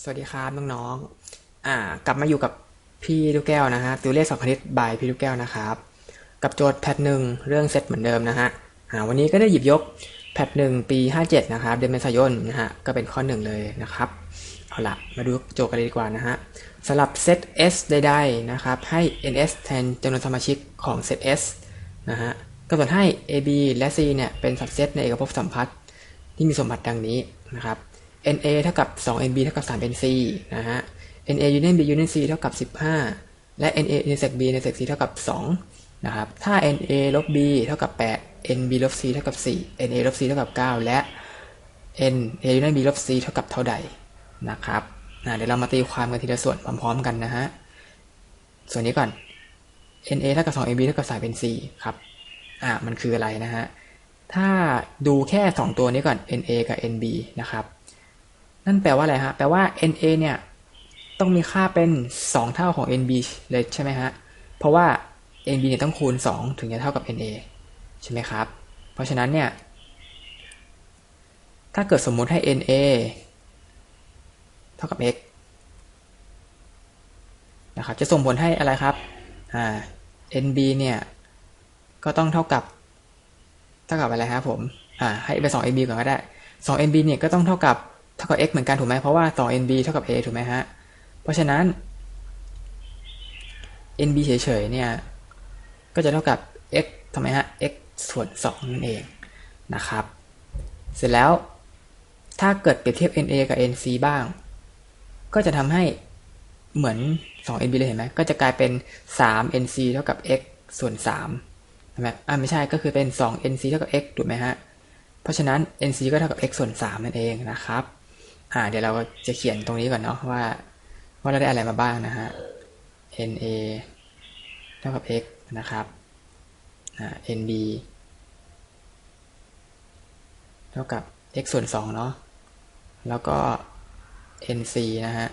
สวัสดีครับน้องๆอ่ากลับมาอยู่กับพี่ลูกแก้วนะฮะติวเลขสองคณิตบายพี่ลูกแก้วนะครับ กับโจทย์แพทหนึ่งเรื่องเซตเหมือนเดิมนะฮะอ่าวันนี้ก็ได้หยิบยกแพทหนึ่งปี 57 นะครับ เดือนเมษายนนะฮะก็เป็นข้อหนึ่งเลยนะครับ เอาละมาดูโจทย์กันเลยดีกว่านะฮะสำหรับเซต S ใดๆนะครับ ให้ ns แทนจำนวนสมาชิกของเซต S นะฮะ กำหนดให้ AB และ C เนี่ยเป็นสับเซตในเอกภพสัมพัทธ์ที่มีสมบัติดังนี้นะครับ NA เท่ากับ 2NB เท่ากับ 3NC นะฮะ NA union B union C เท่ากับ 15 และ NA intersect B intersect C เท่ากับ 2 นะครับ ถ้า NA ลบ B เท่ากับ 8 NB ลบ C เท่ากับ 4 NA ลบ C เท่ากับ 9 และ NA union B ลบ C เท่ากับเท่าใดนะครับนะเดี๋ยวเรามาตีความกันทีละส่วนพร้อมๆกันนะฮะ ส่วนนี้ก่อน NA เท่ากับ 2NB เท่ากับ 3NC ครับ อ่ามันคืออะไรนะฮะ ถ้าดูแค่ 2 ตัวนี้ก่อน NA กับ NB นะครับ นั่นแปลว่าอะไรฮะ แปลว่า NA เนี่ยต้องมีค่าเป็น 2 เท่าของ NB เลยใช่ไหมฮะ เพราะว่า NB เนี่ยต้องคูณ 2 ถึงจะเท่ากับ NA ใช่ไหมครับ เพราะฉะนั้นเนี่ย ถ้าเกิดสมมุติให้ NA เท่ากับ x นะครับ จะส่งผลให้อะไรครับ อ่า NB เนี่ย ก็ต้องเท่ากับ เท่ากับอะไรครับผมอ่าให้ไป 2NB ก่อนก็ได้ 2NB เนี่ยก็ต้องเท่ากับเท่ากับ x เหมือนกันถูกไหมเพราะว่า 2NB เท่ากับ a ถูกไหมฮะเพราะฉะนั้น NB เฉยๆเนี่ยก็จะเท่ากับ x ทำไมฮะ x ส่วน2นั่นเองนะครับ เสร็จแล้วถ้าเกิดเปรียบเทียบ NA กับ NC บ้าง ก็จะทำให้เหมือน 2NB เลยเห็นไหมก็จะกลายเป็น 3NC เท่ากับ x ส่วน 3 ใช่ไหมอ่าไม่ใช่ก็คือเป็น 2NC เท่ากับ x ถูกไหมฮะ เพราะฉะนั้น NC ก็เท่ากับ x ส่วน 3 นั่นเองนะครับ อ่า เดี๋ยวเราจะเขียนตรงนี้ก่อนเนาะว่า ว่าเราได้อะไรมาบ้างนะฮะ NA เท่ากับ x นะครับ อ่า NB เท่ากับ x ส่วน 2 เนาะ แล้วก็ NC นะฮะ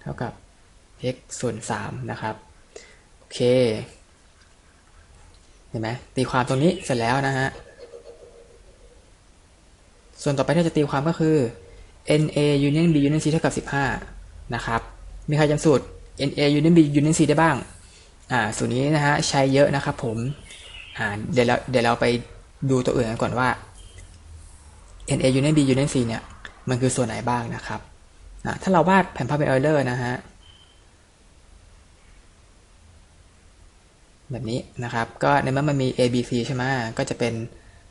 เท่ากับ x ส่วน 3 นะครับ โอเค เห็นไหมตีความตรงนี้เสร็จแล้วนะฮะ ส่วนต่อไปที่จะตีความก็คือ NA union B union C เท่ากับ 15 นะครับ มีใครจำสูตร NA union B union C ได้บ้าง อ่า สูตรนี้นะฮะใช้เยอะนะครับผม อ่า เดี๋ยวเราเดี๋ยวเราไปดูตัวอื่นกันก่อนว่า NA union B union C เนี่ย มันคือส่วนไหนบ้างนะครับ อ่า ถ้าเราวาดแผ่นภาพเป็นออยเลอร์นะฮะ แบบนี้นะครับ ก็ในเมื่อมันมี A B C ใช่ไหมก็จะเป็น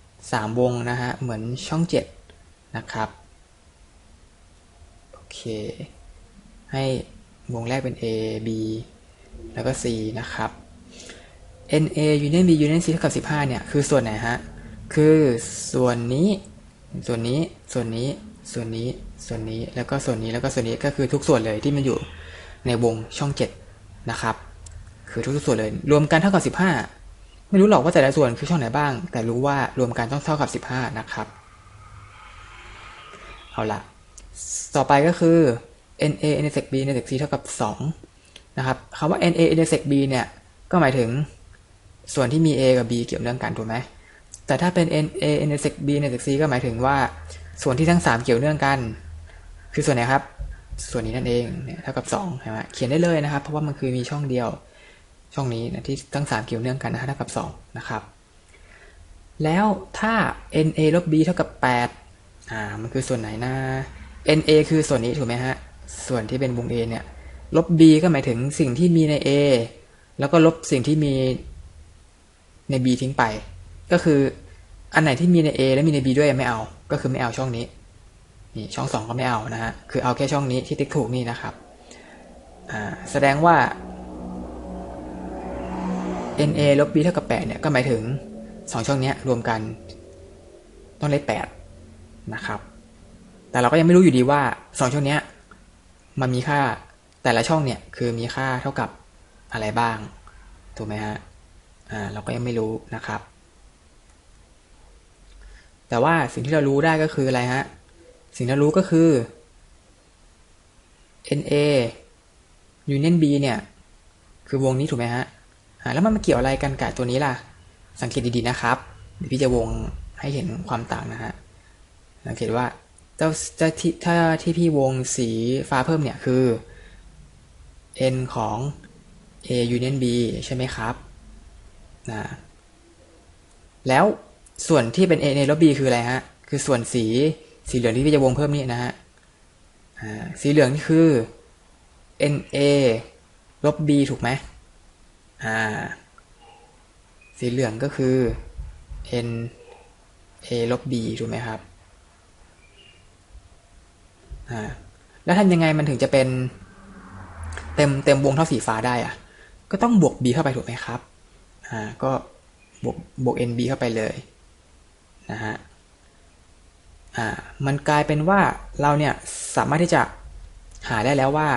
3 วงนะฮะ เหมือนช่อง 7 นะครับ โอเค ให้วงแรกเป็น A B แล้วก็ C นะครับ NA union B union C เท่ากับ 15 เนี่ย คือส่วนไหนฮะ คือส่วนนี้ ส่วนนี้ ส่วนนี้ ส่วนนี้ ส่วนนี้ แล้วก็ส่วนนี้ แล้วก็ส่วนนี้ ก็คือทุกส่วนเลยที่มันอยู่ในวงช่อง 7 นะครับ คือทุกส่วนเลยรวมกันเท่ากับ 15 ไม่รู้หรอกว่าแต่ละส่วนคือช่องไหนบ้าง แต่รู้ว่ารวมกันต้องเท่ากับ 15 นะครับ เอาละต่อไปก็คือ NA intersect B intersect C เท่ากับ 2 นะครับคำว่า NA intersect B เนี่ย ก็หมายถึงส่วนที่มี A กับ B เกี่ยวเนื่องกันถูกไหมแต่ถ้าเป็น NA intersect B intersect C ก็หมายถึงว่าส่วนที่ทั้ง 3 เกี่ยวเนื่องกัน คือส่วนไหนครับ ส่วนนี้นั่นเองเนี่ยเท่ากับ2ใช่ไหมเขียนได้เลยนะครับ เพราะว่ามันคือมีช่องเดียว ช่องนี้นะที่ทั้ง3เกี่ยวเนื่องกันนะฮะเท่ากับ2นะครับ แล้วถ้า NA ลบ B เท่ากับ8อ่ามันคือส่วนไหนนะ NA คือส่วนนี้ถูกไหมฮะส่วนที่เป็นวง A เนี่ยลบ B ก็หมายถึงสิ่งที่มีใน A แล้วก็ลบสิ่งที่มีใน B ทิ้งไป ก็คืออันไหนที่มีใน A และมีใน B ด้วยไม่เอา ก็คือไม่เอาช่องนี้นี่ช่องสองก็ไม่เอานะฮะคือเอาแค่ช่องนี้ที่ติ๊กถูกนี่นะครับอ่าแสดงว่า NA ลบ B เท่ากับ8เนี่ยก็หมายถึง 2 ช่องนี้รวมกันต้องเลข8นะครับ แต่เราก็ยังไม่รู้อยู่ดีว่า 2 ช่องนี้มันมีค่าแต่ละช่องเนี่ยคือมีค่าเท่ากับอะไรบ้าง ถูกไหมฮะอ่าเราก็ยังไม่รู้นะครับ แต่ว่าสิ่งที่เรารู้ได้ก็คืออะไรฮะสิ่งที่เรารู้ก็คือ NA union B เนี่ย คือวงนี้ถูกไหมฮะ แล้วมันมาเกี่ยวอะไรกันกับตัวนี้ล่ะ สังเกตดีๆนะครับ เดี๋ยวพี่จะวงให้เห็นความต่างนะฮะ สังเกตว่าเจ้าเจ้าที่ถ้าที่พี่วงสีฟ้าเพิ่มเนี่ยคือ n ของ a union b ใช่ไหมครับนะแล้วส่วนที่เป็น a ในลบ b คืออะไรฮะ คือส่วนสีสีเหลืองที่พี่จะวงเพิ่มนี่นะฮะสีเหลืองนี่คือ n a ลบ b ถูกไหม อ่า สีเหลืองก็คือ n a ลบ b ถูกไหมครับ อ่า แล้วทำยังไงมันถึงจะเป็น เต็มเต็มวงเท่าสีฟ้าได้อะก็ต้องบวก b เข้าไปถูกไหมครับ อ่า ก็บวกบวก nb เข้าไปเลยนะฮะ อ่า มันกลายเป็นว่าเราเนี่ยสามารถที่จะหาได้แล้วว่า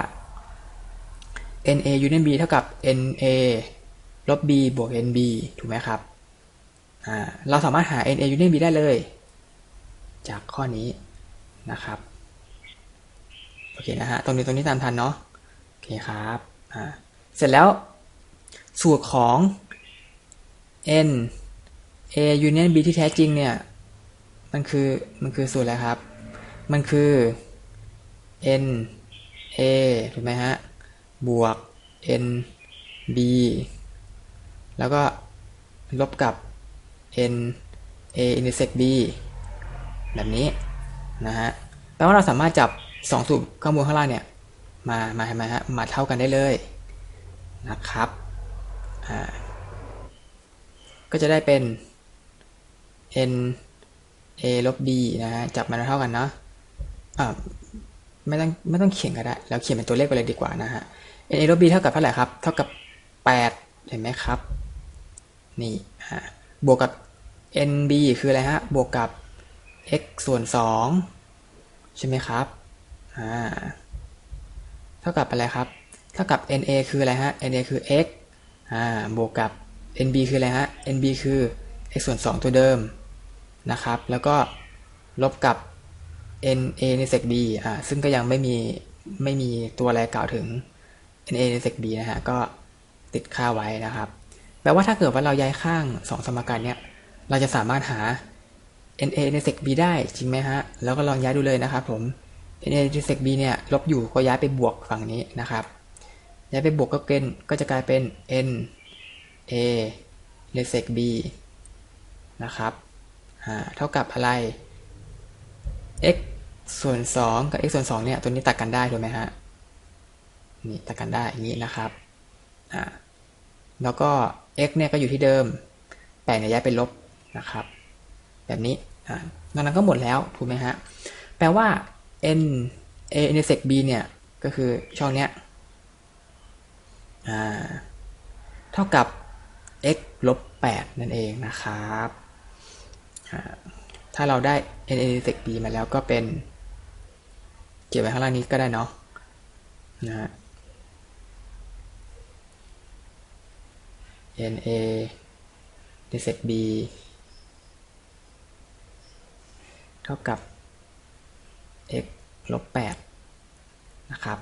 na union b เท่ากับ na ลบ b บวก nb ถูกไหมครับ เราสามารถหา na union b ได้เลย จากข้อนี้นะครับ โอเคนะฮะ ตรงนี้ตรงนี้ตามทันเนาะ โอเคครับเสร็จแล้ว สูตรของ n a union b ที่แท้จริงเนี่ย มันคือ มันคือสูตรอะไรครับ มันคือ n a ถูกไหมฮะ บวก n b แล้วก็ลบกับ n a intersect b แบบนี้นะฮะ แปลว่าเราสามารถจับ 2 สูตรข้างบนข้างล่างเนี่ย มา มาเห็นไหมฮะ มาเท่ากันได้เลยนะครับ อ่า ก็จะได้เป็น n a ลบ b นะฮะ จับมันเท่ากันเนาะ อ่า ไม่ต้อง ไม่ต้องเขียนก็ได้ เราเขียนเป็นตัวเลขไปเลยดีกว่านะฮะ n a ลบ b เท่ากับเท่าไหร่ครับ เท่ากับ 8 เห็นไหมครับ นี่ฮะบวกกับ n b คืออะไรฮะ บวกกับ x ส่วน 2 ใช่ไหมครับอ่าเท่ากับอะไรครับ เท่ากับ na คืออะไรฮะ na คือ x อ่าบวกกับ nb คืออะไรฮะ nb คือ x ส่วน 2 ตัวเดิมนะครับ แล้วก็ลบกับ na ในเซก b อ่าซึ่งก็ยังไม่มีไม่มีตัวอะไรกล่าวถึง na ในเซก b นะฮะก็ติดค่าไว้นะครับ แปลว่าถ้าเกิดว่าเราย้ายข้าง 2 สมการเนี้ยเราจะสามารถหา na ในเซก b ได้จริงไหมฮะ แล้วก็ลองย้ายดูเลยนะครับผม na ในเซก b เนี่ยลบอยู่ก็ย้ายไปบวกฝั่งนี้นะครับย้ายไปบวกก็เกณฑ์ก็จะกลายเป็น n a ในเซก b นะครับเท่ากับอะไร x ส่วน 2 กับ x ส่วน2เนี่ยตัวนี้ตัดกันได้ถูกไหมฮะ นี่ตัดกันได้อย่างนี้นะครับอ่าแล้วก็ x เนี่ยก็อยู่ที่เดิมแปดเนี่ยย้ายเป็นลบนะครับ แบบนี้อ่าดังนั้นก็หมดแล้วถูกไหมฮะแปลว่า n a intersect b เนี่ยก็คือช่องเนี้ยอ่าเท่ากับ x ลบ8นั่นเองนะครับถ้าเราได้ n intersect b มาแล้วก็เป็น เก็บไว้ข้างล่างนี้ก็ได้เนาะนะฮะ n a intersect b เท่ากับ x ลบ8นะครับ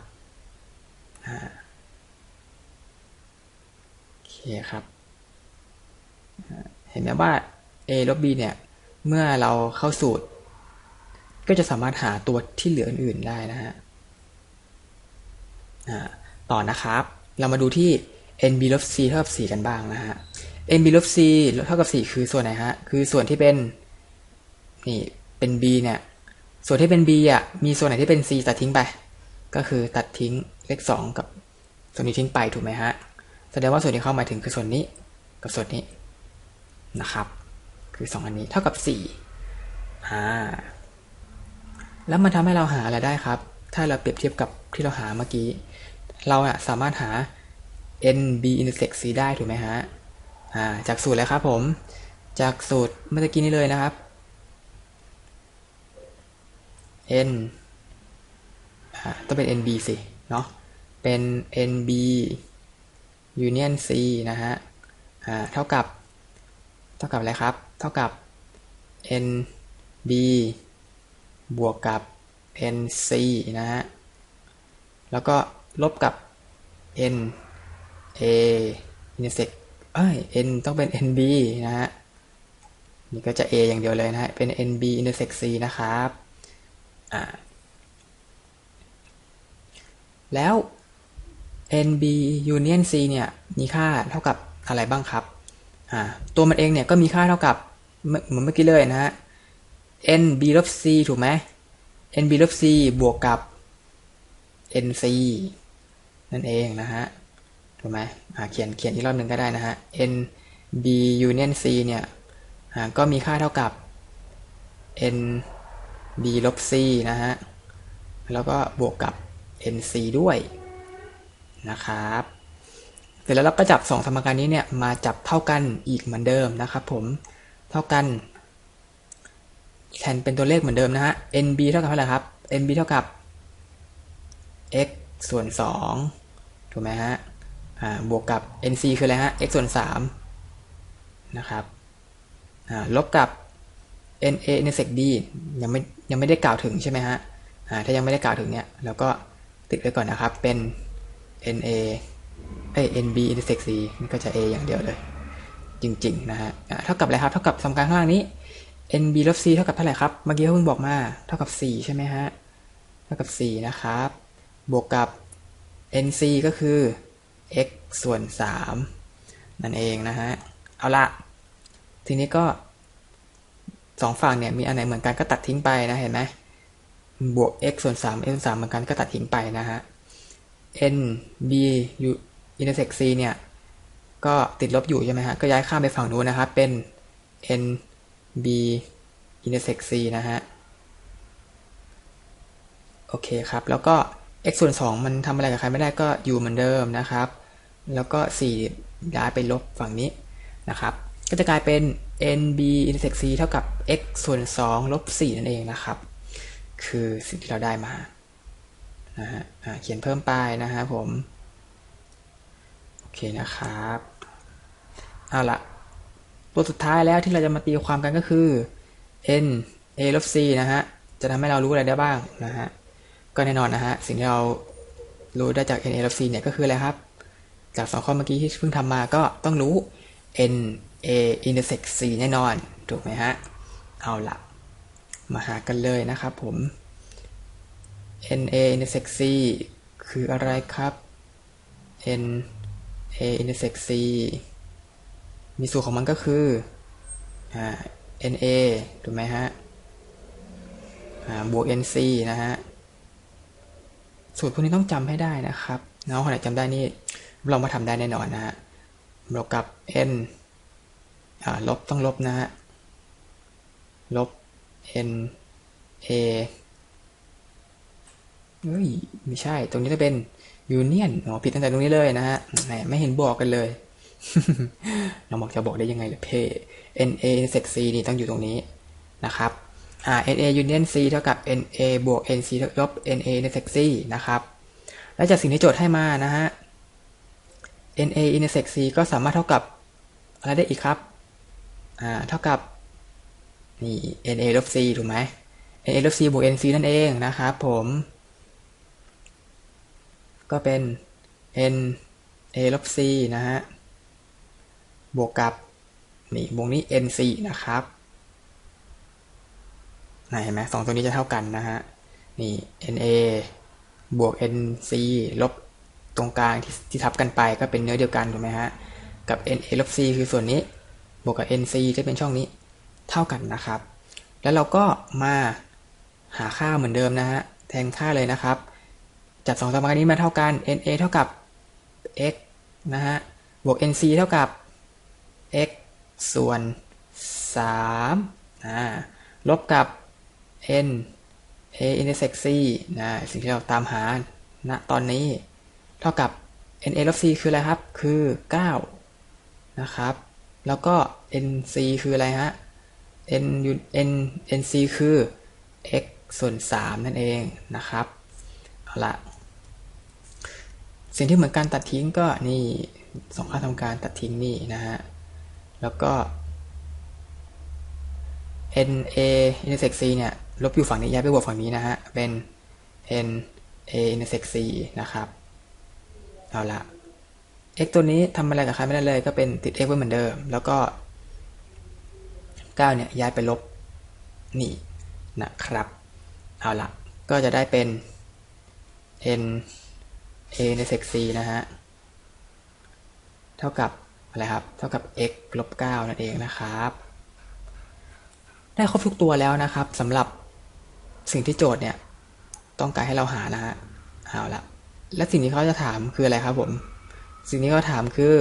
โอเคครับ เห็นไหมว่า a ลบ b เนี่ย เมื่อเราเข้าสูตร ก็จะสามารถหาตัวที่เหลืออื่นๆได้นะฮะต่อนะครับ เรามาดูที่ nb ลบ c เท่ากับ 4 กันบ้างนะฮะ nb ลบ c เท่ากับ 4 คือส่วนไหนฮะ คือส่วนที่เป็น นี่เป็น b เนี่ย ส่วนที่เป็น b อะ มีส่วนไหนที่เป็น c ตัดทิ้งไป ก็คือตัดทิ้งเลข 2 กับส่วนนี้ทิ้งไปถูกไหมฮะ แสดงว่าส่วนที่เข้ามาถึงคือส่วนนี้กับส่วนนี้นะครับ คือ 2 อันนี้เท่ากับ4อ่าแล้วมันทำให้เราหาอะไรได้ครับ ถ้าเราเปรียบเทียบกับที่เราหาเมื่อกี้ เราอะสามารถหา n b intersect c ได้ถูกไหมฮะอ่าจากสูตรเลยครับผม จากสูตรเมื่อกี้นี้เลยนะครับ n อ่าต้องเป็น nb สิเนาะเป็น nb union c นะฮะอ่าเท่ากับ เท่ากับอะไรครับ เท่ากับ n b บวกกับ n c นะฮะ แล้วก็ลบกับ n a intersect เอ้ย n ต้องเป็น nb นะฮะ นี่ก็จะ a อย่างเดียวเลยนะฮะ เป็น nb intersect c นะครับอ่าแล้ว nb union c เนี่ย มีค่าเท่ากับอะไรบ้างครับอ่าตัวมันเองเนี่ยก็มีค่าเท่ากับเหมือนเมื่อกี้เลยนะฮะ nb ลบ c ถูกไหม nb ลบ c บวกกับ nc นั่นเองนะฮะ ถูกไหมเขียนเขียนอีกรอบหนึ่งก็ได้นะฮะ nb union c เนี่ยก็มีค่าเท่ากับ nb ลบ c นะฮะ แล้วก็บวกกับ nc ด้วยนะครับ เสร็จแล้วเราก็จับสองสมการนี้เนี่ยมาจับเท่ากันอีกเหมือนเดิมนะครับผม เท่ากันแทนเป็นตัวเลขเหมือนเดิมนะฮะ nb เท่ากับเท่าไหร่ครับ nb เท่ากับ x ส่วน 2 ถูกไหมฮะ บวกกับ nc คืออะไรฮะ x ส่วน3นะครับลบกับ na intersect d ยังไม่ยังไม่ได้กล่าวถึงใช่ไหมฮะถ้ายังไม่ได้กล่าวถึงเนี่ยเราก็ติดไว้ก่อนนะครับ เป็น na เอ้ nb intersect c นี่ก็จะ a อย่างเดียวเลย จริงๆนะฮะเท่ากับอะไรครับเท่ากับสมการข้างล่างนี้ nb ลบ c เท่ากับเท่าไหร่ครับเมื่อกี้เพิ่งบอกมาเท่ากับ 4 ใช่ไหมฮะเท่ากับ 4 นะครับ บวกกับ nc ก็คือ x ส่วน 3 นั่นเองนะฮะ เอาละ ทีนี้ก็สองฝั่งเนี่ยมีอันไหนเหมือนกันก็ตัดทิ้งไปนะเห็นไหมบวก x ส่วน3 x ส่วน3เหมือนกันก็ตัดทิ้งไปนะฮะ n b u intersect c เนี่ย ก็ติดลบอยู่ใช่ไหมฮะ ก็ย้ายข้ามไปฝั่งนู้นนะครับ เป็น n b intersect c นะฮะ โอเคครับ แล้วก็ x ส่วน2มันทำอะไรกับใครไม่ได้ก็อยู่เหมือนเดิมนะครับ แล้วก็ 4 ย้ายไปลบฝั่งนี้นะครับ ก็จะกลายเป็น nb intersect c เท่ากับ x ส่วน 2 ลบ 4 นั่นเองนะครับ คือสิ่งที่เราได้มานะฮะเขียนเพิ่มไปนะฮะผม โอเคนะครับ เอาละตัวสุดท้ายแล้วที่เราจะมาตีความกันก็คือ n a ลบ c นะฮะ จะทำให้เรารู้อะไรได้บ้างนะฮะ ก็แน่นอนนะฮะ สิ่งที่เรารู้ได้จาก n a ลบ c เนี่ยก็คืออะไรครับ จากสองข้อเมื่อกี้ที่เพิ่งทำมาก็ต้องรู้ n a intersect c แน่นอน ถูกไหมฮะ เอาละมาหากันเลยนะครับผม n a intersect c คืออะไรครับ n a intersect c มีสูตรของมันก็คือ n a ถูกไหมฮะบวก n c นะฮะ สูตรพวกนี้ต้องจำให้ได้นะครับ น้องคนไหนจำได้นี่ เรามาทำได้แน่นอนนะฮะบวกกับ n ลบต้องลบนะฮะ ลบ n a เฮ้ย ไม่ใช่ ตรงนี้จะเป็น union อ๋อผิดตั้งแต่ตรงนี้เลยนะฮะไม่เห็นบอกกันเลยเราบอกจะบอกได้ยังไงล่ะเพ na intersect c นี่ต้องอยู่ตรงนี้นะครับอ่า na union c เท่ากับ na บวก nc เท่ากับ na intersect c นะครับ และจากสิ่งที่โจทย์ให้มานะฮะ na intersect c ก็สามารถเท่ากับอะไรได้อีกครับ อ่า เท่ากับ นี่ na ลบ c ถูกไหม na ลบ c บวก nc นั่นเองนะครับผม ก็เป็น n a ลบ c นะฮะ บวกกับ นี่วงนี้ nc นะครับไหนเห็นไหมสองตัวนี้จะเท่ากันนะฮะ นี่ na บวก nc ลบ ตรงกลางที่ที่ทับกันไปก็เป็นเนื้อเดียวกันถูกไหมฮะ กับ na ลบ c คือส่วนนี้ บวกกับ nc จะเป็นช่องนี้ เท่ากันนะครับ แล้วเราก็มาหาค่าเหมือนเดิมนะฮะ แทนค่าเลยนะครับ จัดสองสมการนี้มาเท่ากัน na เท่ากับ x นะฮะ บวก nc เท่ากับ x ส่วน3อ่าลบกับ n a intersect c นะสิ่งที่เราตามหาณตอนนี้ เท่ากับ n a ลบ c คืออะไรครับ คือ 9 นะครับ แล้วก็ n c คืออะไรฮะ n n n c คือ x ส่วน 3 นั่นเองนะครับ เอาละสิ่งที่เหมือนการตัดทิ้งก็นี่สองค่าทำการตัดทิ้งนี่นะฮะ แล้วก็ n a intersect c เนี่ย ลบอยู่ฝั่งนี้ย้ายไปบวกฝั่งนี้นะฮะ เป็น n a intersect c นะครับ เอาละ x ตัวนี้ทำอะไรกับใครไม่ได้เลย ก็เป็นติด x ไว้เหมือนเดิม แล้วก็ 9 เนี่ยย้ายไปลบนี่นะครับ เอาละก็จะได้เป็น n a ในเซก c นะฮะ เท่ากับอะไรครับ เท่ากับ x ลบ 9 นั่นเองนะครับ ได้ครบทุกตัวแล้วนะครับสำหรับสิ่งที่โจทย์เนี่ย ต้องการให้เราหานะฮะ เอาละ และสิ่งที่เขาจะถามคืออะไรครับผม สิ่งที่เขาถามคือ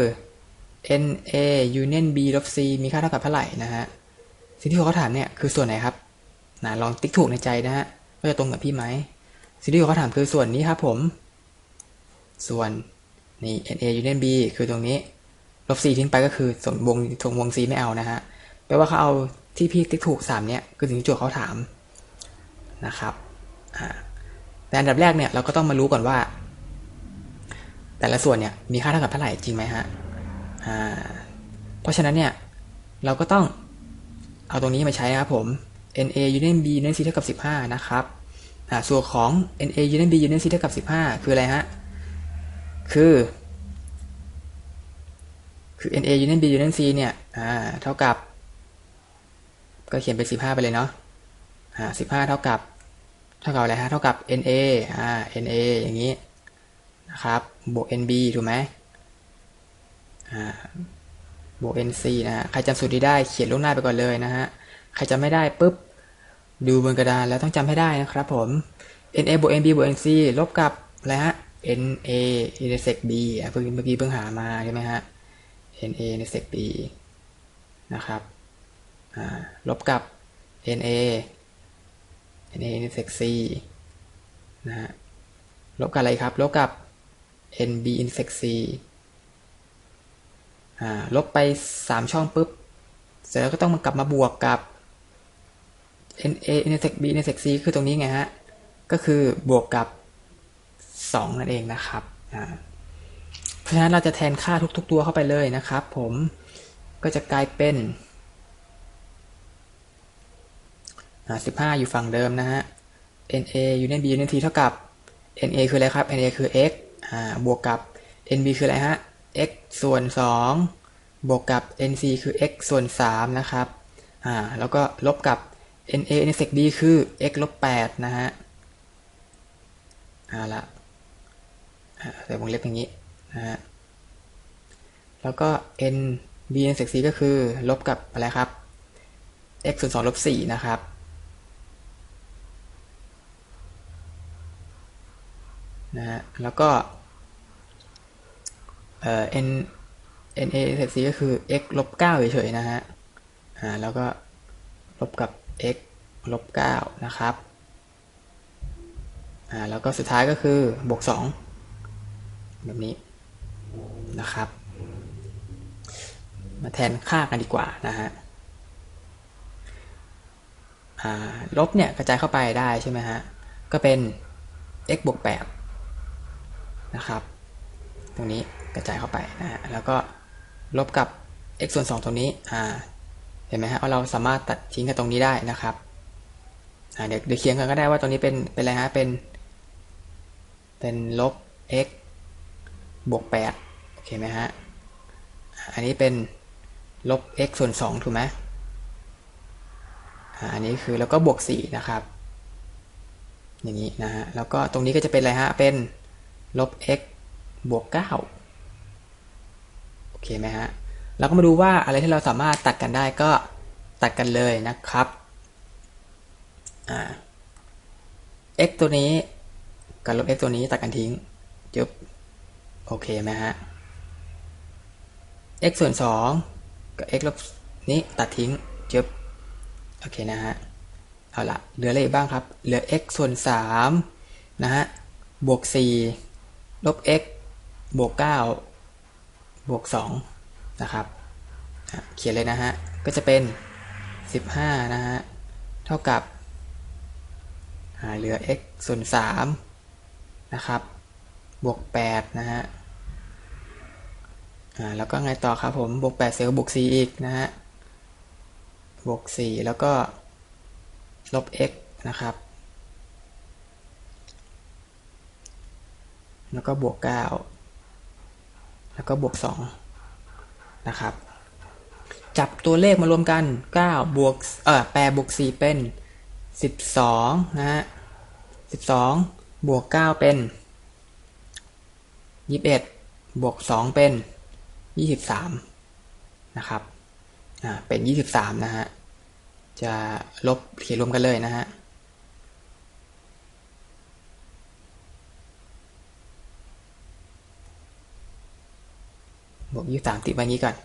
n a union b ลบ c มีค่าเท่ากับเท่าไหร่นะฮะ สิ่งที่เขาถามเนี่ยคือส่วนไหนครับนะลองติ๊กถูกในใจนะฮะว่าจะตรงกับพี่ไหม สิ่งที่เขาถามคือส่วนนี้ครับผม ส่วนนี่ n a union b คือตรงนี้ ลบ c ทิ้งไปก็คือส่วนวงส่วนวง c ไม่เอานะฮะ แปลว่าเขาเอาที่พี่ติ๊กถูก3เนี่ยคือสิ่งที่โจทย์เขาถามนะครับ อ่าแต่อันดับแรกเนี่ยเราก็ต้องมารู้ก่อนว่า แต่ละส่วนเนี่ยมีค่าเท่ากับเท่าไหร่จริงไหมฮะอ่าเพราะฉะนั้นเนี่ยเราก็ต้องเอาตรงนี้มาใช้นะครับผม na union b union c เท่ากับ 15 นะครับส่วนของ na union b union c เท่ากับ 15 คืออะไรฮะ คือ คือ na union b union c เนี่ยเท่ากับ ก็เขียนเป็น 15 ไปเลยเนาะ15 เท่ากับ เท่ากับอะไรฮะ เท่ากับ NA อ่า NA อย่างนี้นะครับ บวก NB ถูกไหมบวก NC นะฮะ ใครจำสูตรนี้ได้เขียนล่วงหน้าไปก่อนเลยนะฮะ ใครจำไม่ได้ปุ๊บดูบนกระดานแล้วต้องจำให้ได้นะครับผม NA บวก NB บวก NC ลบกับอะไรฮะ NA intersect B อะเพิ่งเมื่อกี้เพิ่งหามาใช่ไหมฮะ NA intersect B นะครับลบกับ NA NA intersect C นะฮะ ลบกับอะไรครับ ลบกับ NB intersect C ลบไป 3 ช่องปุ๊บ เสร็จแล้วก็ต้องมากลับมาบวกกับ NA intersect B intersect C คือตรงนี้ไงฮะ ก็คือบวกกับ 2 นั่นเองนะครับ เพราะฉะนั้นเราจะแทนค่าทุก ๆ ตัวเข้าไปเลยนะครับ ผมก็จะกลายเป็นสิบห้าอยู่ฝั่งเดิมนะฮะ na union b union t เท่ากับ na คืออะไรครับ na คือ x บวกกับ nb คืออะไรฮะ x ส่วน 2 บวกกับ nc คือ x ส่วน 3 นะครับอ่าแล้วก็ลบกับ na intersect b คือ x ลบ 8 นะฮะเอาละใส่วงเล็บอย่างนี้นะฮะแล้วก็ nb intersect c ก็คือ ลบกับอะไรครับ x ส่วน 2 ลบ 4 นะครับนะฮะแล้วก็ เอ่อ n n a z c ก็คือ x ลบ9เฉยๆนะฮะ อ่า แล้วก็ลบกับ x ลบ9นะครับ อ่า แล้วก็สุดท้ายก็คือบวก 2 แบบนี้นะครับ มาแทนค่ากันดีกว่านะฮะ อ่า ลบเนี่ยกระจายเข้าไปได้ใช่ไหมฮะ ก็เป็น x บวก8นะครับ รงนี้กระจายเข้าไปนะฮะแล้วก็ลบกับ x ส่วน2ตรงนี้อ่าเห็นไหมฮะเราสามารถตัดทิ้งกับตรงนี้ได้นะครับเดี๋ยวเดี๋ยวเขียนกันก็ได้ว่าตรงนี้เป็นเป็นอะไรฮะเป็น เป็นลบ x บวก8โอเคไหมฮะอันนี้เป็นลบ x ส่วน2ถูกไหมอันนี้คือแล้วก็บวก 4 นะครับ อย่างนี้นะฮะแล้วก็ตรงนี้ก็จะเป็นอะไรฮะเป็นลบ x บวก 9 โอเคไหมฮะเราก็มาดูว่าอะไรที่เราสามารถตัดกันได้ก็ตัดกันเลยนะครับอ่า x ตัวนี้กับลบ x ตัวนี้ตัดกันทิ้งจุ๊บโอเคไหมฮะ x ส่วน 2 กับ x ลบนี้ตัดทิ้งจุ๊บโอเคนะฮะเอาละเหลืออะไรบ้างครับ เหลือ x ส่วน3นะฮะ บวก 4 ลบ x บวก 9 บวก 2 นะครับ เขียนเลยนะฮะ ก็จะเป็น 15 นะฮะ เท่ากับ หาเหลือ x ส่วน3นะครับ บวก 8 นะฮะแล้วก็ไงต่อครับผม บวก 8 เซลล์บวก 4 อีกนะฮะ บวก 4 แล้วก็ลบ x นะครับ แล้วก็บวก 9 แล้วก็บวกสองนะครับ จับตัวเลขมารวมกันเก้าบวกเอ่อแปดบวกสี่เป็นสิบสองนะฮะสิบสองบวกเก้าเป็นยี่สิบเอ็ดบวกสองเป็นยี่สิบสามนะครับ อ่า เป็นยี่สิบสามนะฮะ จะลบเขียนรวมกันเลยนะฮะ บวกยี่สามติดไว้งี้ก่อน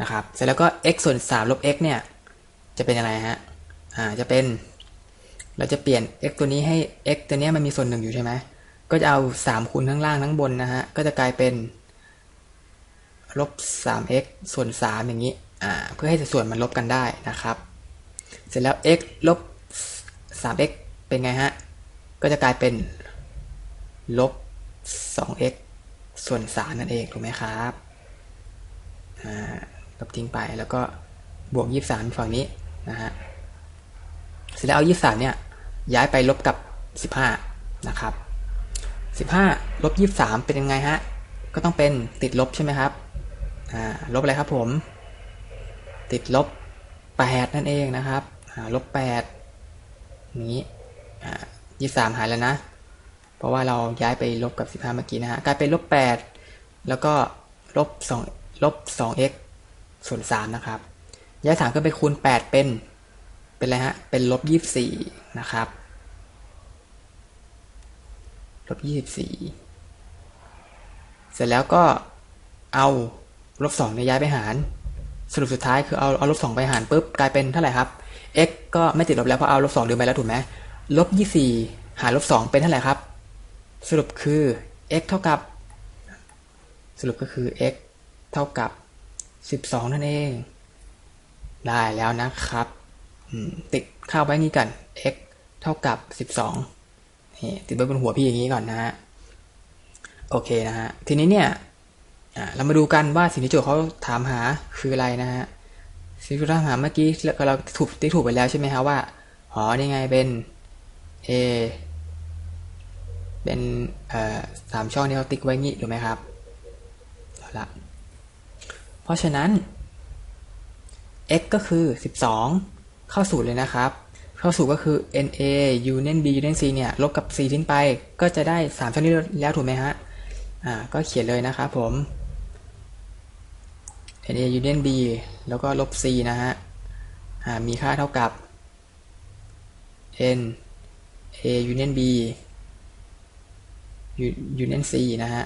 นะครับ เสร็จแล้วก็ x ส่วนสามลบ x เนี่ย จะเป็นอะไรฮะ อ่า จะเป็น เราจะเปลี่ยน x ตัวนี้ให้ x ตัวนี้มันมีส่วนหนึ่งอยู่ใช่ไหม ก็จะเอาสามคูณทั้งล่างทั้งบนนะฮะ ก็จะกลายเป็นลบ 3x ส่วน 3 อย่างนี้ อ่า เพื่อให้สัดส่วนมันลบกันได้นะครับ เสร็จแล้ว x ลบ 3x เป็นไงฮะ ก็จะกลายเป็นลบ 2x ส่วน 3 นั่นเอง ถูกไหมครับ ลบทิ้งไปแล้วก็บวก 23 ฝั่งนี้นะฮะเสร็จแล้วเอา 23 เนี่ยย้ายไปลบกับ 15 นะครับ 15 ลบ 23 เป็นยังไงฮะ ก็ต้องเป็นติดลบใช่ไหมครับอ่าลบอะไรครับผม ติดลบ 8 นั่นเองนะครับอ่าลบ8นี้อ่า23หายแล้วนะ เพราะว่าเราย้ายไปลบกับ 15 เมื่อกี้นะฮะ กลายเป็นลบ 8 แล้วก็ลบ2 ลบ 2x ส่วน 3 นะครับย้าย3ก็ไปคูณ 8 เป็น เป็นอะไรฮะ เป็นลบ 24 นะครับ ลบ 24 เสร็จแล้วก็เอาลบ2เนี่ยย้ายไปหาร สรุปสุดท้ายคือเอาเอาลบ2ไปหารปุ๊บกลายเป็นเท่าไหร่ครับ x ก็ไม่ติดลบแล้วเพราะเอาลบ2ลืมไปแล้วถูกไหมลบ 24 หารลบ 2 เป็นเท่าไหร่ครับ สรุปคือ x เท่ากับ สรุปก็คือ x เท่ากับ 12 นั่นเอง ได้แล้วนะครับ ติดข้าวไว้งี้กัน x เท่ากับ 12ติดไว้บนหัวพี่อย่างนี้ก่อนนะฮะ โอเคนะฮะ ทีนี้เนี่ยเรามาดูกันว่าสิ่งที่โจทย์เขาถามหาคืออะไรนะฮะ สิ่งที่เราถามหาเมื่อกี้เราถูกที่ถูกไปแล้วใช่ไหมฮะว่าอ๋อนี่ไงเป็น a เป็นสามช่องที่เขาติ๊กไว้งี้ถูกไหมครับเอาละ ราะฉะนั้น x ก็คือ 12 เข้าสูตรเลยนะครับ เข้าสูตรก็คือ na union b union c เนี่ย ลบกับ c ทิ้งไป ก็จะได้3ช่องนี้แล้วถูกไหมฮะ อ่า ก็เขียนเลยนะครับผม na union b แล้วก็ลบ c นะฮะ อ่า มีค่าเท่ากับ n a union b union c นะฮะ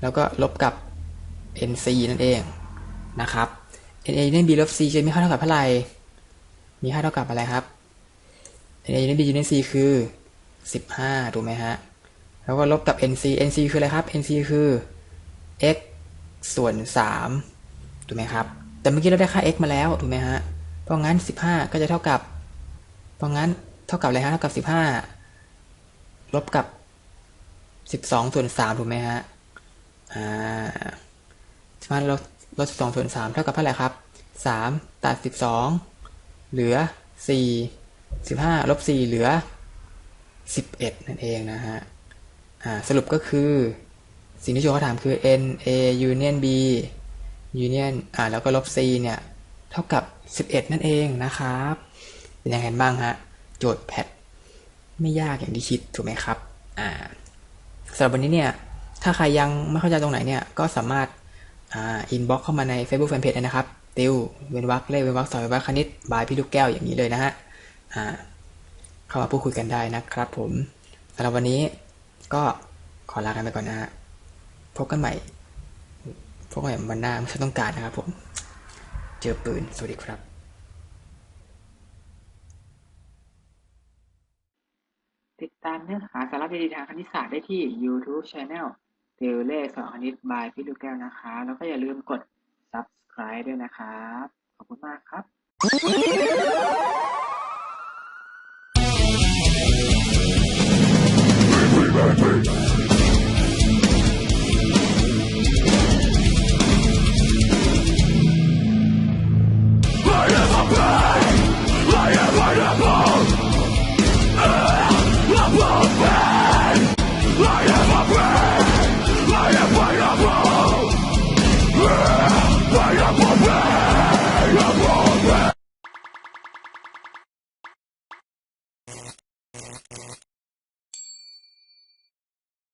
แล้วก็ลบกับ nc นั่นเองนะครับ na union b ลบ c จะมีค่าเท่ากับเท่าไหร่ มีค่าเท่ากับอะไรครับ na union b union c คือ 15ถูกไหมฮะ แล้วก็ลบกับ nc nc คืออะไรครับ nc คือ x ส่วน 3ถูกไหมครับ แต่เมื่อกี้เราได้ค่า x มาแล้วถูกไหมฮะ เพราะงั้น 15 ก็จะเท่ากับ เพราะงั้นเท่ากับอะไรฮะ เท่ากับ 15 ลบกับ 12 ส่วน 3ถูกไหมฮะ อ่า สมมติเราลด12ส่วน3เท่ากับเท่าไหร่ครับ3ตัด12เหลือ4 15ลบ4เหลือ11นั่นเองนะฮะอ่าสรุปก็คือ สิ่งที่โจทย์เขาถามคือ n a union b union อ่าแล้วก็ลบ c เนี่ย เท่ากับ 11 นั่นเองนะครับ เป็นยังไงบ้างฮะ โจทย์แพท ไม่ยากอย่างที่คิด ถูกไหมครับ อ่าสำหรับวันนี้เนี่ย ถ้าใครยังไม่เข้าใจตรงไหนเนี่ย ก็สามารถ อินบ็อกเข้ามาใน Facebook Fanpage นะครับ ติวเวนวักเลขเวนวักสอยเวนวักคณิตบายพี่ลูกแก้วอย่างนี้เลยนะฮะเข้ามาพูดคุยกันได้นะครับผมสำหรับวันนี้ก็ขอลากันไปก่อนนะฮะพบกันใหม่พบกันใหม่วันหน้าไม่ใช่ต้องการนะครับผม เจอปืน สวัสดีครับติดตามเนื้อหาสาระดีๆทางคณิตศาสตร์ได้ที่ YouTube Channel ติวเลขสอนคณิตบายพี่ลูกแก้วนะคะ แล้วก็อย่าลืมกด subscribe ด้วยนะครับ ขอบคุณมากครับ